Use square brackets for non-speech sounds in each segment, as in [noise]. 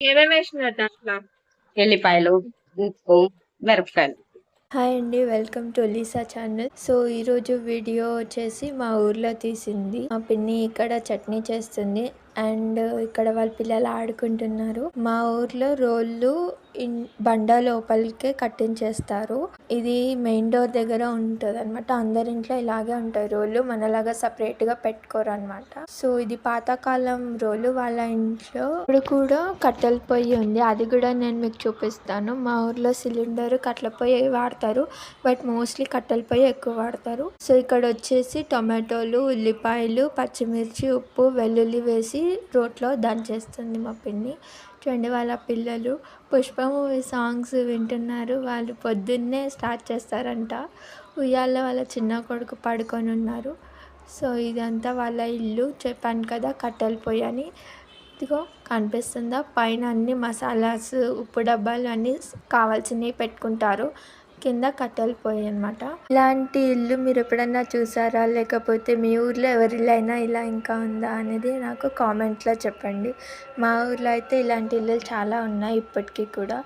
ఏమేమి ఎల్లిపాయలు ఉప్పు మిరపకాయలు. హాయ్ అండి welcome to Lisa channel. So ఈరోజు వీడియో వచ్చేసి మా ఊర్లో తీసింది. మా పిన్ని ఇక్కడ చట్నీ చేస్తుంది. అండ్ ఇక్కడ వాళ్ళ పిల్లలు ఆడుకుంటున్నారు. మా ఊర్లో రోళ్ళు బండ లోపలికే కట్టించేస్తారు. ఇది మెయిన్ డోర్ దగ్గర ఉంటుంది అనమాట అందరి ఇంట్లో ఇలాగే ఉంటాయి రోళ్ళు. మనలాగా సపరేట్గా పెట్టుకోరు అనమాట సో ఇది పాతకాలం రోలు వాళ్ళ ఇంట్లో. ఇప్పుడు కూడా కట్టెల పొయ్యి ఉంది. అది కూడా నేను మీకు చూపిస్తాను. మా ఊర్లో సిలిండర్ కట్టెల పొయ్యి వాడతారు. బట్ మోస్ట్లీ కట్టెల పొయ్యి ఎక్కువ వాడతారు. సో ఇక్కడ వచ్చేసి టొమాటోలు ఉల్లిపాయలు పచ్చిమిర్చి ఉప్పు వెల్లుల్లి వేసి రోట్లో దంచేస్తుంది మా పిన్ని. చూడండి వాళ్ళ పిల్లలు పుష్ప మూవీ సాంగ్స్ వింటున్నారు. వాళ్ళు పొద్దున్నే స్టార్ట్ చేస్తారంట. ఉయ్యాల్లో వాళ్ళ చిన్న కొడుకు పడుకొని ఉన్నారు. సో ఇదంతా వాళ్ళ ఇల్లు. చెప్పాను కదా కట్టెల పొయ్యి అని. ఇదిగో కనిపిస్తుందా? పైన అన్ని మసాలాస్ ఉప్పు డబ్బాలు అన్నీ కావాల్సినవి పెట్టుకుంటారు. కింద కట్టెల పొయ్యి అనమాట ఇలాంటి ఇల్లు మీరు ఎప్పుడన్నా చూసారా? లేకపోతే మీ ఊర్లో ఎవరి అయినా ఇలా ఇంకా ఉందా అనేది నాకు కామెంట్లో చెప్పండి. మా ఊర్లో అయితే ఇలాంటి ఇల్లు చాలా ఉన్నాయి ఇప్పటికీ కూడా.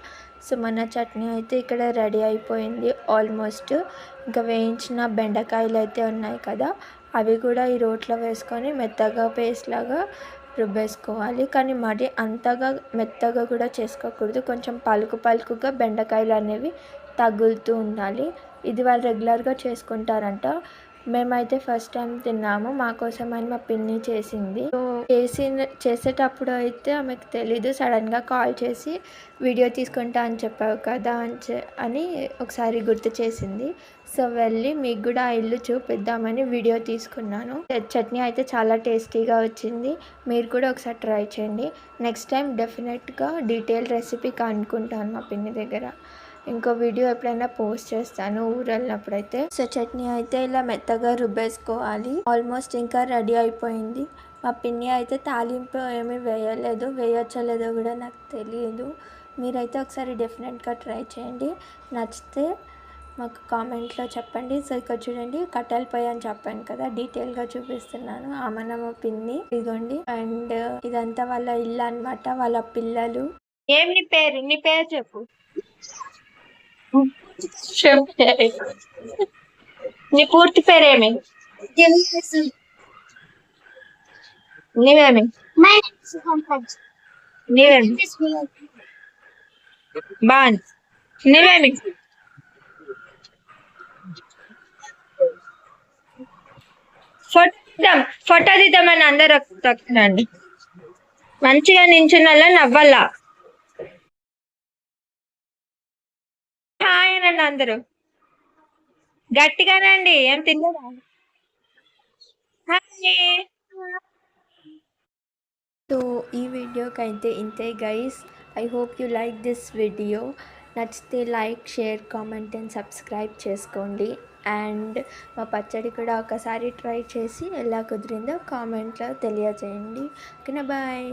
సో మన చట్నీ అయితే ఇక్కడ రెడీ అయిపోయింది. ఆల్మోస్ట్ ఇంకా వేయించిన బెండకాయలు అయితే ఉన్నాయి కదా. అవి కూడా ఈ రోట్లో వేసుకొని మెత్తగా పేస్ట్ లాగా రుబ్బేసుకోవాలి. కానీ మరి అంతగా మెత్తగా కూడా చేసుకోకూడదు. కొంచెం పలుకు పలుకుగా బెండకాయలు అనేవి తగులుతూ ఉండాలి. ఇది వాళ్ళు రెగ్యులర్గా చేసుకుంటారంట. మేమైతే ఫస్ట్ టైం తిన్నాము. మా కోసం అని మా పిన్ని చేసింది. సో చేసిన చేసేటప్పుడు అయితే ఆమెకు తెలీదు. సడన్గా కాల్ చేసి వీడియో తీసుకుంటా అని చెప్పావు కదా అని అని ఒకసారి గుర్తు చేసింది. సో వెళ్ళి మీకు కూడా ఆ ఇల్లు చూపిద్దామని వీడియో తీసుకున్నాను. చట్నీ అయితే చాలా టేస్టీగా వచ్చింది. మీరు కూడా ఒకసారి ట్రై చేయండి. నెక్స్ట్ టైం డెఫినెట్గా డీటెయిల్ రెసిపీ కనుక్కుంటాను మా పిన్ని దగ్గర. ఇంకో వీడియో ఎప్పుడైనా పోస్ట్ చేస్తాను ఊరు వెళ్ళినప్పుడైతే సో చట్నీ అయితే ఇలా మెత్తగా రుబ్బేసుకోవాలి. ఆల్మోస్ట్ ఇంకా రెడీ అయిపోయింది. మా పిన్ని అయితే తాలింపు ఏమీ వేయలేదు. వేయచ్చలేదో కూడా నాకు తెలియదు మీరైతే ఒకసారి డెఫినెట్గా ట్రై చేయండి. నచ్చితే మాకు కామెంట్లో చెప్పండి. సో ఇక్కడ చూడండి కట్టెల పొయ్యి అని చెప్పాను కదా డీటెయిల్గా చూపిస్తున్నాను. ఆమెనమ్మ పిన్ని. ఇదిగోండి. అండ్ ఇదంతా వాళ్ళ ఇల్లు అన్నమాట వాళ్ళ పిల్లలు. ఏం నీ పేరు? నీ పేరు చెప్పు. [laughs] నీ పూర్తి పేరేమి? నీవేమి. నీవేమి? బాన్ నీవేమి? ఫోటో ఫోటో తీద్దామని అందరు తక్కునండి మంచిగా నించున్నలా నవ్వాలా తినండి అందరూ? గట్టిగానండి ఏం తినలేదా? సో ఈ వీడియోకైతే ఇంతే guys. I hope you like this video. నచ్చితే like share comment and subscribe చేసుకోండి. అండ్ మా పచ్చడి కూడా ఒకసారి ట్రై చేసి ఎలా కుదిరిందో కామెంట్లో తెలియజేయండి. ఓకేనా బాయ్.